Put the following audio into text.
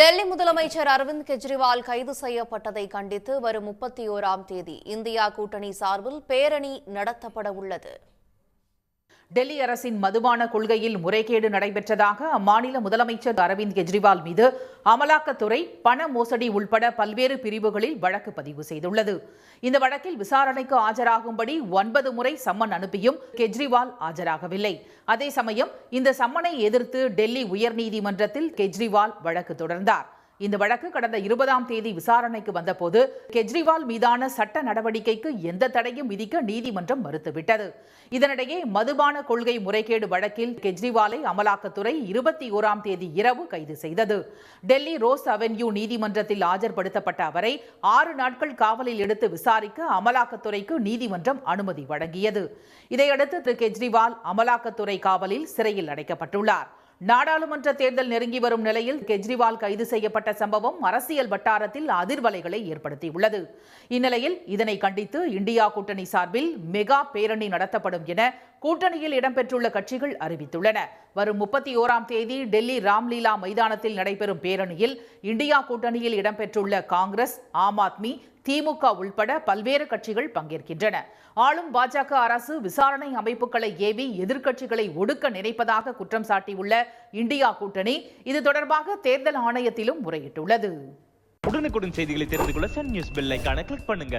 டெல்லி முதலமைச்சர் அரவிந்த் கெஜ்ரிவால் கைது செய்யப்பட்டதை கண்டித்து வரும் முப்பத்தி ஓராம் தேதி இந்தியா கூட்டணி சார்பில் பேரணி நடத்தப்பட உள்ளது. டெல்லி அரசின் மதுபான கொள்கையில் முறைகேடு நடைபெற்றதாக அம்மாநில முதலமைச்சர் அரவிந்த் கெஜ்ரிவால் மீது அமலாக்கத்துறை பண மோசடி உள்பட பல்வேறு பிரிவுகளில் வழக்கு பதிவு செய்துள்ளது. இந்த வழக்கில் விசாரணைக்கு ஆஜராகும்படி ஒன்பது முறை சம்மன் அனுப்பியும் கெஜ்ரிவால் ஆஜராகவில்லை. அதே சமயம் இந்த சம்மனை எதிர்த்து டெல்லி உயர்நீதிமன்றத்தில் கெஜ்ரிவால் வழக்கு தொடர்ந்தார். இந்த வழக்கு கடந்த இருபதாம் தேதி விசாரணைக்கு வந்தபோது கெஜ்ரிவால் மீதான சட்ட நடவடிக்கைக்கு எந்த தடையும் விதிக்க நீதிமன்றம் மறுத்துவிட்டது. இதனிடையே மதுபான கொள்கை முறைகேடு வழக்கில் கெஜ்ரிவாலை அமலாக்கத்துறை இருபத்தி ஓராம் தேதி இரவு கைது செய்தது. டெல்லி ரோஸ் அவென்யூ நீதிமன்றத்தில் ஆஜர்படுத்தப்பட்ட அவரை ஆறு நாட்கள் காவலில் எடுத்து விசாரிக்க அமலாக்கத்துறைக்கு நீதிமன்றம் அனுமதி வழங்கியது. இதையடுத்து திரு கெஜ்ரிவால் அமலாக்கத்துறை காவலில் சிறையில் அடைக்கப்பட்டுள்ளார். நாடாளுமன்ற தேர்தல் நெருங்கி வரும் நிலையில் கெஜ்ரிவால் கைது செய்யப்பட்ட சம்பவம் அரசியல் வட்டாரத்தில் அதிர்வலைகளை ஏற்படுத்தியுள்ளது. இந்நிலையில் இதனை கண்டித்து இந்தியா கூட்டணி சார்பில் மெகா பேரணி நடத்தப்படும் என கூட்டணியில் இடம்பெற்றுள்ள கட்சிகள் அறிவித்துள்ளன. வரும் முப்பத்தி ஓராம் தேதி டெல்லி ராம்லீலா மைதானத்தில் நடைபெறும் பேரணியில் இந்தியா கூட்டணியில் இடம்பெற்றுள்ள காங்கிரஸ் ஆம் ஆத்மி திமுக உள்பட பல்வேறு கட்சிகள் பங்கேற்கின்றன. ஆளும் பாஜக அரசு விசாரணை அமைப்புகளை ஏவி எதிர்க்கட்சிகளை ஒடுக்க நினைப்பதாக குற்றம் சாட்டியுள்ள இந்தியா கூட்டணி இது தொடர்பாக தேர்தல் ஆணையத்திலும் முறையிட்டுள்ளது. உடனுக்குடன் செய்திகளை தெரிந்து கொள்ள சன் நியூஸ் பெல் கிளிக் பண்ணுங்க.